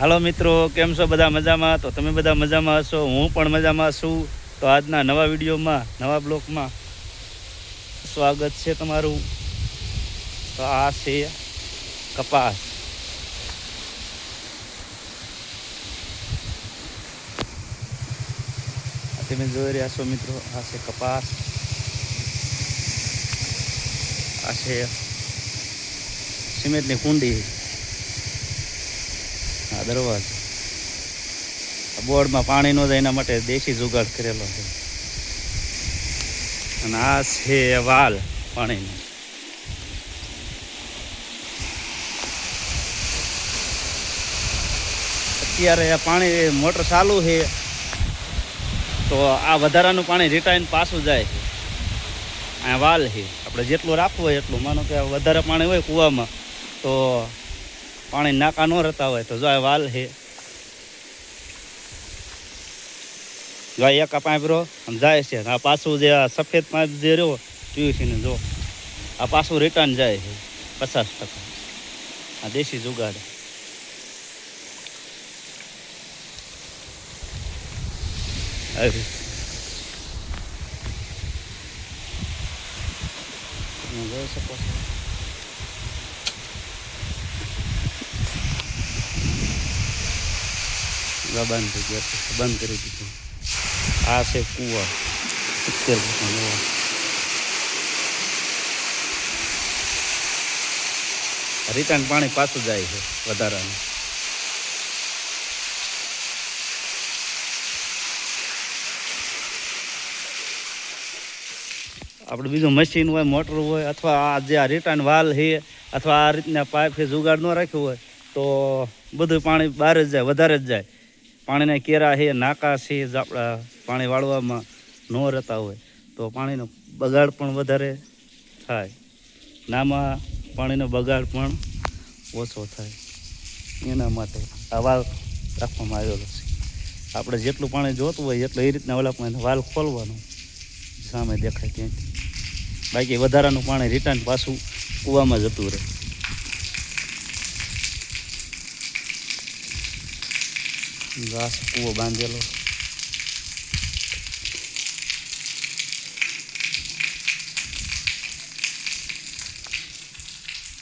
હાલો મિત્રો, કેમ છો બધા મજામાં? તો તમે બધા મજામાં હશો, હું પણ મજામાં છું. તો આજના નવા વિડીયોમાં, નવા બ્લોગમાં સ્વાગત છે તમારું. તો આ છે કપાસ. તમે જોઈ રહ્યા છો મિત્રો, આ છે કપાસ. આ છે સિમેન્ટની કુંડી. આ દરવાજો. આ બોર્ડમાં પાણી ન જાય એના માટે દેશી જુગાડ કરેલો છે. અને આ છે વાલ પાણીનો. અત્યારે પાણી મોટર ચાલુ છે, તો આ વધારાનું પાણી રિટાઈન પાછું જાય છે. આ વાલ છે, આપણે જેટલું રાખવું હોય એટલું. માનો કે વધારે પાણી હોય કૂવામાં, તો પાણી નાકા ન રહેતા હોય તો જો વાલ છે જો આ એક પાઇપ રહ્યો આમ જાય છે. આ પાછું જે આ સફેદ પાઇપ જે રહ્યો પીયુસી ને જો, આ પાછું રિટર્ન જાય છે, પચાસ ટકા. આ દેશી જુગાડ જોઈ શકો બંધ થઈ ગયો બંધ કરી દીધું. આ છે કૂવા. સિત્તેર ફૂટનો રિટર્ન પાણી પાછું જાય છે વધારાનું. આપણે બીજું મશીન હોય મોટર હોય, અથવા આ જે આ રિટર્ન વાલ છે, અથવા આ રીતના પાઇપ જુગાડ ન રાખ્યું હોય, તો બધું પાણી બહાર જ જાય, વધારે જ જાય. પાણીના કેરા છે, નાકા છે આપણા પાણી વાળવામાં ન રહેતા હોય તો પાણીનો બગાડ પણ વધારે થાય. નામાં પાણીનો બગાડ પણ ઓછો થાય. એના માટે આ વાલ રાખવામાં આવેલો છે. આપણે જેટલું પાણી જોતું હોય એટલું એ રીતના ઓલા પાણી વાલ ખોલવાનો. સામે દેખાય ત્યાંથી બાકી વધારાનું પાણી રિટર્ન પાછું કૂવામાં જતું રહે. ઘાસ કૂવો બાંધેલો.